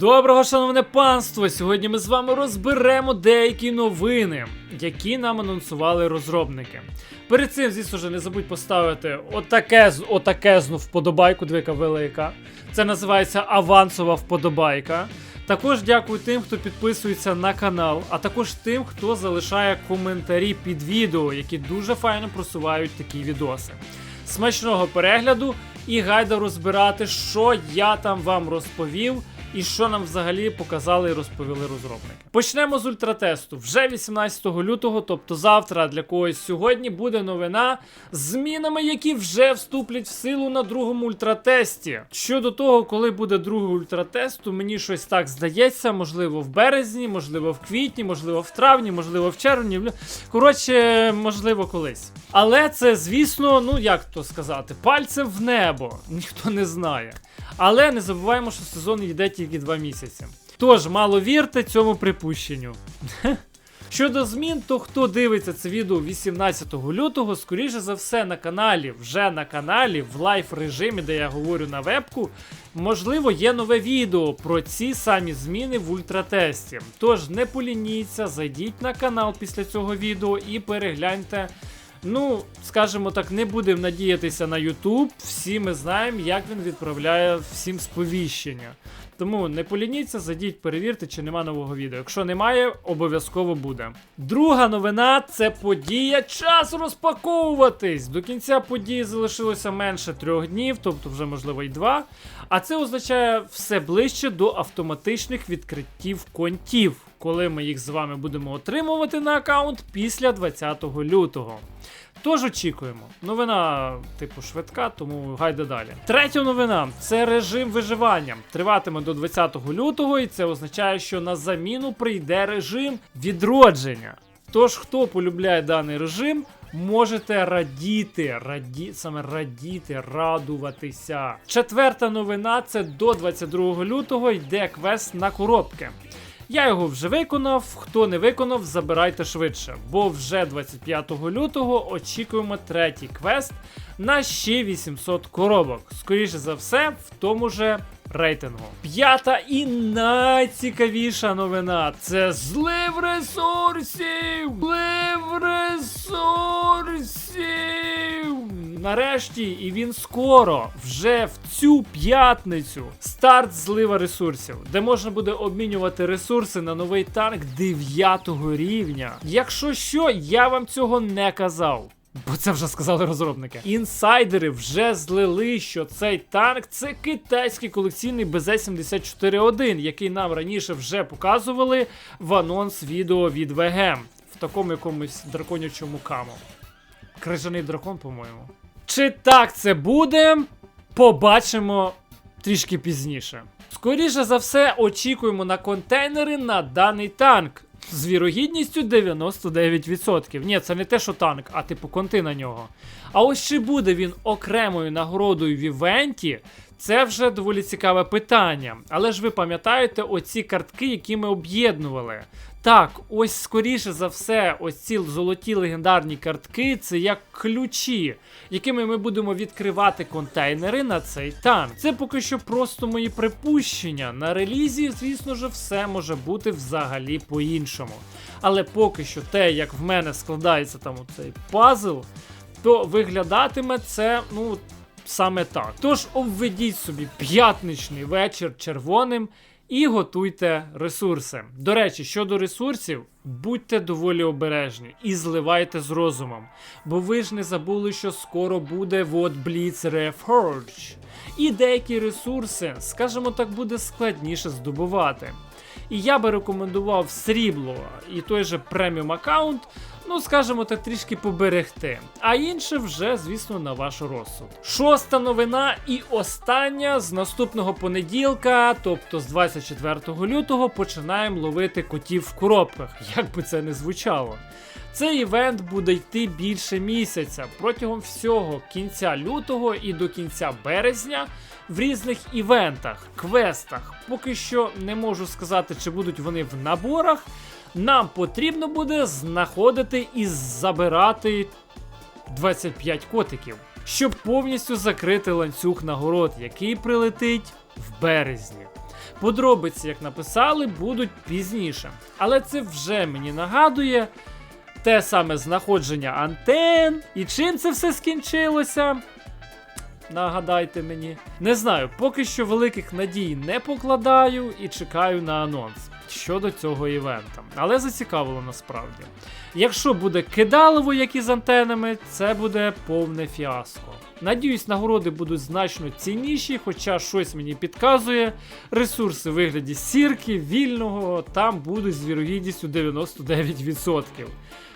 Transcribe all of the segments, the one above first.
Доброго, шановне панство! Сьогодні ми з вами розберемо деякі новини, які нам анонсували розробники. Перед цим, звісно ж, не забудь поставити отаке, отакезну вподобайку, двіка велика. Це називається авансова вподобайка. Також дякую тим, хто підписується на канал, а також тим, хто залишає коментарі під відео, які дуже файно просувають такі відоси. Смачного перегляду і гайда розбирати, що я там вам розповів і що нам взагалі показали і розповіли розробники. Почнемо з ультратесту. Вже 18 лютого, тобто завтра, для когось сьогодні, буде новина з змінами, які вже вступлять в силу на другому ультратесті. Щодо того, коли буде другий ультратест, то мені щось так здається, можливо, в березні, можливо, в квітні, можливо, в травні, можливо, в червні. Коротше, можливо, колись. Але це, звісно, ну як то сказати, пальцем в небо. Ніхто не знає. Але не забуваємо, що сезон йде тільки два місяці. Тож, мало вірте цьому припущенню. Щодо змін, то хто дивиться це відео 18 лютого, скоріше за все на каналі, вже на каналі, в лайф режимі, де я говорю на вебку, можливо, є нове відео про ці самі зміни в ультратесті. Тож не полініться, зайдіть на канал після цього відео і перегляньте. Ну, скажімо так, не будемо надіятися на YouTube. Всі ми знаємо, як він відправляє всім сповіщення. Тому не полініться, зайдіть, перевірте, чи нема нового відео. Якщо немає, обов'язково буде. Друга новина це подія. Час розпаковуватись. До кінця події залишилося менше трьох днів, тобто вже можливо й два. А це означає все ближче до автоматичних відкриттів контів, коли ми їх з вами будемо отримувати на аккаунт після 20 лютого. Тож очікуємо. Новина, типу, швидка, тому гайде далі. Третя новина це режим виживання. Триватиме до 20 лютого, і це означає, що на заміну прийде режим відродження. Тож, хто полюбляє даний режим, можете радіти, раді... саме радіти, радуватися. Четверта новина це до 22 лютого йде квест на коробки. Я його вже виконав. Хто не виконав, забирайте швидше, бо вже 25 лютого очікуємо третій квест на ще 800 коробок. Скоріше за все, в тому же рейтингу. П'ята і найцікавіша новина це злив ресурсів! Злив ресурсів! Нарешті, і він скоро, вже в цю п'ятницю, старт злива ресурсів, де можна буде обмінювати ресурси на новий танк 9 рівня. Якщо що, я вам цього не казав. Бо це вже сказали розробники. Інсайдери вже злили, що цей танк це китайський колекційний БЗ-74-1, який нам раніше вже показували в анонс відео від ВГ в такому якомусь драконячому камо. Крижаний дракон, по-моєму. Чи так це буде? Побачимо трішки пізніше. Скоріше за все, очікуємо на контейнери на даний танк. З вірогідністю 99%. Ні, це не те, що танк, а типу конти на нього. А ось чи буде він окремою нагородою в івенті, це вже доволі цікаве питання. Але ж ви пам'ятаєте оці картки, які ми об'єднували. Так, ось скоріше за все, ось ці золоті легендарні картки це як ключі, якими ми будемо відкривати контейнери на цей танк. Це поки що просто мої припущення. На релізі, звісно ж, все може бути взагалі по-іншому. Але поки що те, як в мене складається там оцей пазл, то виглядатиме це, ну, саме так. Тож обведіть собі п'ятничний вечір червоним і готуйте ресурси. До речі, щодо ресурсів, будьте доволі обережні і зливайте з розумом. Бо ви ж не забули, що скоро буде вот Blitz Reforge. І деякі ресурси, скажімо так, буде складніше здобувати. І я би рекомендував срібло і той же преміум аккаунт, ну скажімо так, трішки поберегти. А інше вже, звісно, на ваш розсуд. Шоста новина і остання з наступного понеділка, тобто з 24 лютого, починаємо ловити котів в коробках, як би це не звучало. Цей івент буде йти більше місяця протягом всього кінця лютого і до кінця березня в різних івентах, квестах. Поки що не можу сказати, чи будуть вони в наборах. Нам потрібно буде знаходити і забирати 25 котиків, щоб повністю закрити ланцюг нагород, який прилетить в березні. Подробиці, як написали, будуть пізніше. Але це вже мені нагадує те саме знаходження антен. І чим це все скінчилося? Нагадайте мені. Не знаю, поки що великих надій не покладаю і чекаю на анонс щодо цього івента. Але зацікавило насправді. Якщо буде кидалово, як із антенами, це буде повне фіаско. Надіюсь, нагороди будуть значно цінніші, хоча щось мені підказує. Ресурси в вигляді сірки, вільного там будуть з вірогідністю 99%.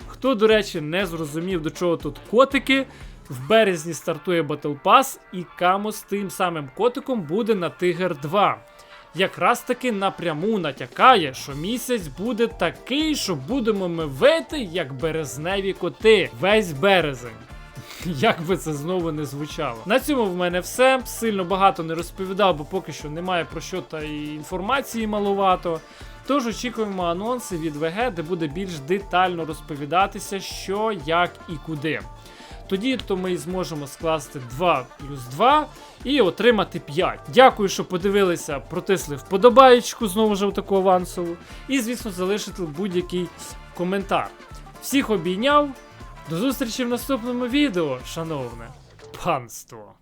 Хто, до речі, не зрозумів, до чого тут котики, в березні стартує Battle Pass, і Камо з тим самим котиком буде на Тигр 2. Якраз таки напряму натякає, що місяць буде такий, що будемо ми вити, як березневі коти. Весь березень. Як би це знову не звучало. На цьому в мене все. Сильно багато не розповідав, бо поки що немає про що та і інформації малувато. Тож очікуємо анонси від ВГ, де буде більш детально розповідатися, що, як і куди. Тоді то ми зможемо скласти 2 плюс 2 і отримати 5. Дякую, що подивилися, протисли вподобаєчку, знову ж таку авансову. І, звісно, залишити будь-який коментар. Всіх обійняв. До зустрічі в наступному відео, шановне панство.